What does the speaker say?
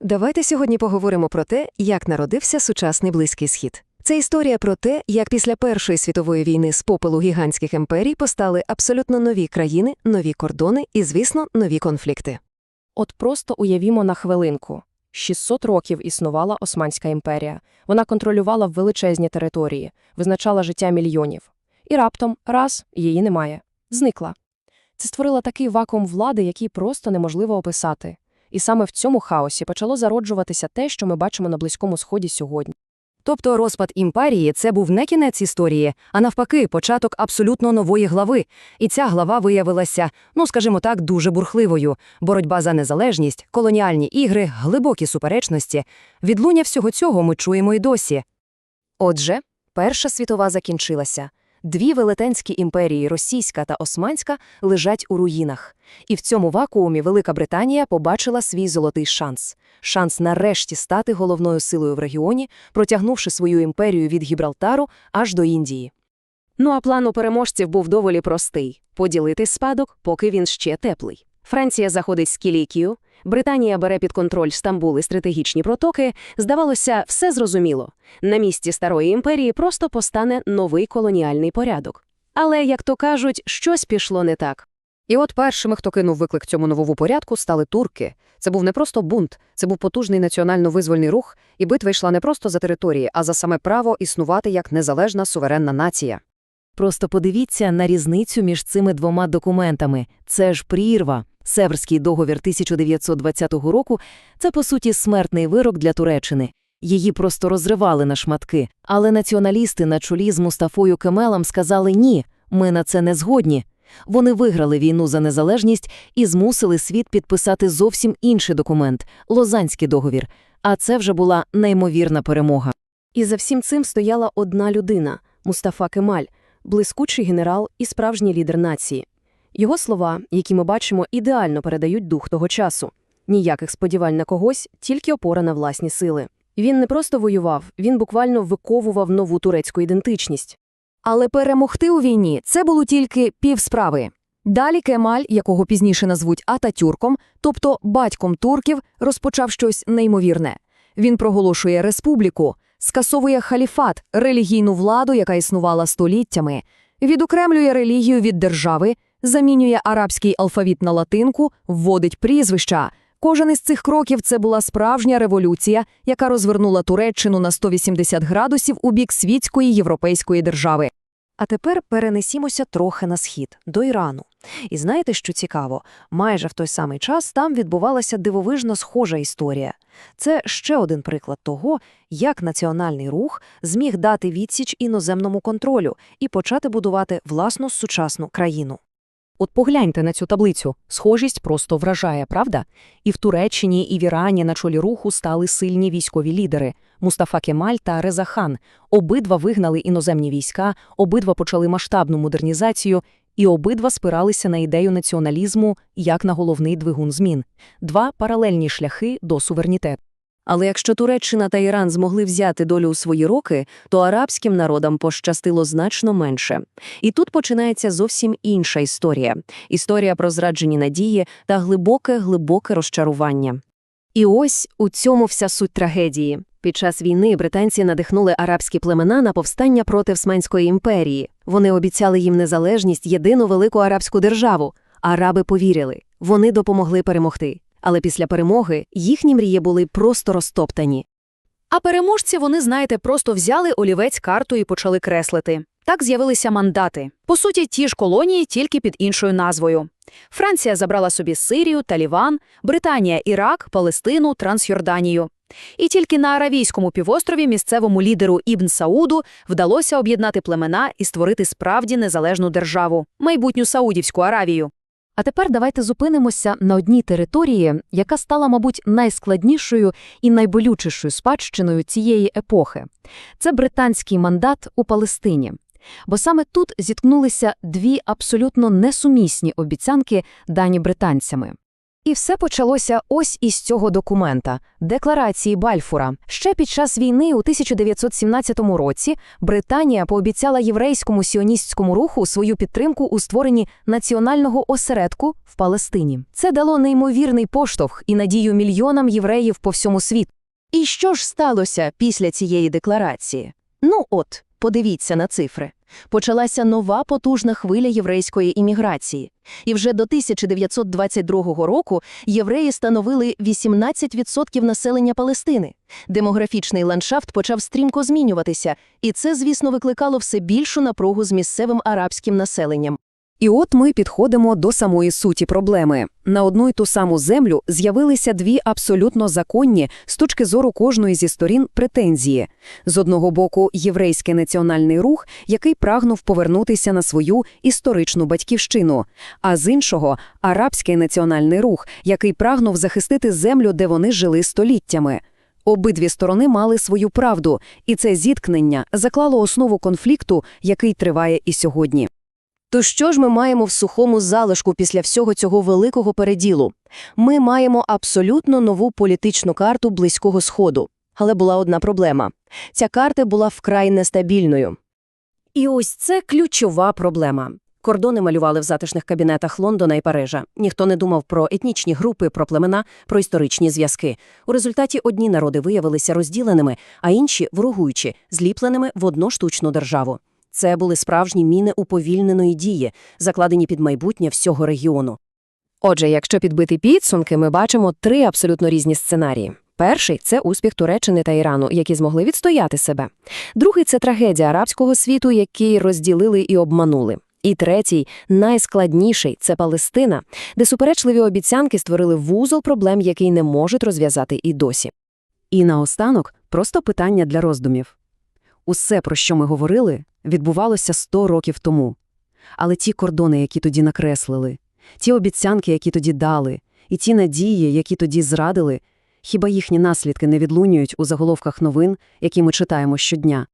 Давайте сьогодні поговоримо про те, як народився сучасний Близький Схід. Це історія про те, як після Першої світової війни з попелу гігантських імперій постали абсолютно нові країни, нові кордони і, звісно, нові конфлікти. От просто уявімо на хвилинку. 600 років існувала Османська імперія. Вона контролювала величезні території, визначала життя мільйонів. І раптом, раз, її немає. Зникла. Це створило такий вакуум влади, який просто неможливо описати. І саме в цьому хаосі почало зароджуватися те, що ми бачимо на Близькому Сході сьогодні. Тобто розпад імперії – це був не кінець історії, а навпаки, початок абсолютно нової глави. І ця глава виявилася, ну скажімо так, дуже бурхливою. Боротьба за незалежність, колоніальні ігри, глибокі суперечності. Відлуння всього цього ми чуємо і досі. Отже, Перша світова закінчилася. Дві велетенські імперії, російська та османська, лежать у руїнах. І в цьому вакуумі Велика Британія побачила свій золотий шанс. Шанс нарешті стати головною силою в регіоні, протягнувши свою імперію від Гібралтару аж до Індії. Ну а план у переможців був доволі простий – поділити спадок, поки він ще теплий. Франція заходить з Кілікію, Британія бере під контроль Стамбул і стратегічні протоки. Здавалося, все зрозуміло. На місці старої імперії просто постане новий колоніальний порядок. Але, як то кажуть, щось пішло не так. І от першими, хто кинув виклик цьому новому порядку, стали турки. Це був не просто бунт, це був потужний національно-визвольний рух, і битва йшла не просто за території, а за саме право існувати як незалежна суверенна нація. Просто подивіться на різницю між цими двома документами. Це ж прірва. Северський договір 1920 року – це, по суті, смертний вирок для Туреччини. Її просто розривали на шматки. Але націоналісти на чолі з Мустафою Кемелем сказали «ні, ми на це не згодні». Вони виграли війну за незалежність і змусили світ підписати зовсім інший документ – Лозанський договір. А це вже була неймовірна перемога. І за всім цим стояла одна людина – Мустафа Кемаль, блискучий генерал і справжній лідер нації. Його слова, які ми бачимо, ідеально передають дух того часу. Ніяких сподівань на когось, тільки опора на власні сили. Він не просто воював, він буквально виковував нову турецьку ідентичність. Але перемогти у війні – це було тільки півсправи. Далі Кемаль, якого пізніше назвуть Ататюрком, тобто батьком турків, розпочав щось неймовірне. Він проголошує республіку, скасовує халіфат, релігійну владу, яка існувала століттями, відокремлює релігію від держави, замінює арабський алфавіт на латинку, вводить прізвища. Кожен із цих кроків – це була справжня революція, яка розвернула Туреччину на 180 градусів у бік світської європейської держави. А тепер перенесімося трохи на схід, до Ірану. І знаєте, що цікаво? Майже в той самий час там відбувалася дивовижно схожа історія. Це ще один приклад того, як національний рух зміг дати відсіч іноземному контролю і почати будувати власну сучасну країну. От погляньте на цю таблицю. Схожість просто вражає, правда? І в Туреччині, і в Ірані на чолі руху стали сильні військові лідери – Мустафа Кемаль та Реза Хан. Обидва вигнали іноземні війська, обидва почали масштабну модернізацію, і обидва спиралися на ідею націоналізму як на головний двигун змін. Два паралельні шляхи до суверенітету. Але якщо Туреччина та Іран змогли взяти долю у свої роки, то арабським народам пощастило значно менше. І тут починається зовсім інша історія – історія про зраджені надії та глибоке-глибоке розчарування. І ось у цьому вся суть трагедії. Під час війни британці надихнули арабські племена на повстання проти Османської імперії. Вони обіцяли їм незалежність, єдину велику арабську державу. Араби повірили, вони допомогли перемогти. Але після перемоги їхні мрії були просто розтоптані. А переможці вони, знаєте, просто взяли олівець карту і почали креслити. Так з'явилися мандати. По суті, ті ж колонії, тільки під іншою назвою. Франція забрала собі Сирію та Ліван, Британія – Ірак, Палестину, Трансйорданію. І тільки на Аравійському півострові місцевому лідеру Ібн Сауду вдалося об'єднати племена і створити справді незалежну державу – майбутню Саудівську Аравію. А тепер давайте зупинимося на одній території, яка стала, мабуть, найскладнішою і найболючішою спадщиною цієї епохи. Це британський мандат у Палестині. Бо саме тут зіткнулися дві абсолютно несумісні обіцянки, дані британцями. І все почалося ось із цього документа – Декларації Бальфура. Ще під час війни у 1917 році Британія пообіцяла єврейському сіоністському руху свою підтримку у створенні національного осередку в Палестині. Це дало неймовірний поштовх і надію мільйонам євреїв по всьому світу. І що ж сталося після цієї декларації? Ну от, подивіться на цифри. Почалася нова потужна хвиля єврейської імміграції. І вже до 1922 року євреї становили 18% населення Палестини. Демографічний ландшафт почав стрімко змінюватися, і це, звісно, викликало все більшу напругу з місцевим арабським населенням. І от ми підходимо до самої суті проблеми. На одну й ту саму землю з'явилися дві абсолютно законні з точки зору кожної зі сторін претензії. З одного боку, єврейський національний рух, який прагнув повернутися на свою історичну батьківщину, а з іншого – арабський національний рух, який прагнув захистити землю, де вони жили століттями. Обидві сторони мали свою правду, і це зіткнення заклало основу конфлікту, який триває і сьогодні. То що ж ми маємо в сухому залишку після всього цього великого переділу? Ми маємо абсолютно нову політичну карту Близького Сходу. Але була одна проблема. Ця карта була вкрай нестабільною. І ось це ключова проблема. Кордони малювали в затишних кабінетах Лондона і Парижа. Ніхто не думав про етнічні групи, про племена, про історичні зв'язки. У результаті одні народи виявилися розділеними, а інші – ворогуючі, зліпленими в одну штучну державу. Це були справжні міни уповільненої дії, закладені під майбутнє всього регіону. Отже, якщо підбити підсумки, ми бачимо три абсолютно різні сценарії. Перший – це успіх Туреччини та Ірану, які змогли відстояти себе. Другий – це трагедія арабського світу, який розділили і обманули. І третій, найскладніший – це Палестина, де суперечливі обіцянки створили вузол проблем, який не можуть розв'язати і досі. І наостанок просто питання для роздумів. Усе, про що ми говорили, відбувалося 100 років тому. Але ті кордони, які тоді накреслили, ті обіцянки, які тоді дали, і ті надії, які тоді зрадили, хіба їхні наслідки не відлунюють у заголовках новин, які ми читаємо щодня?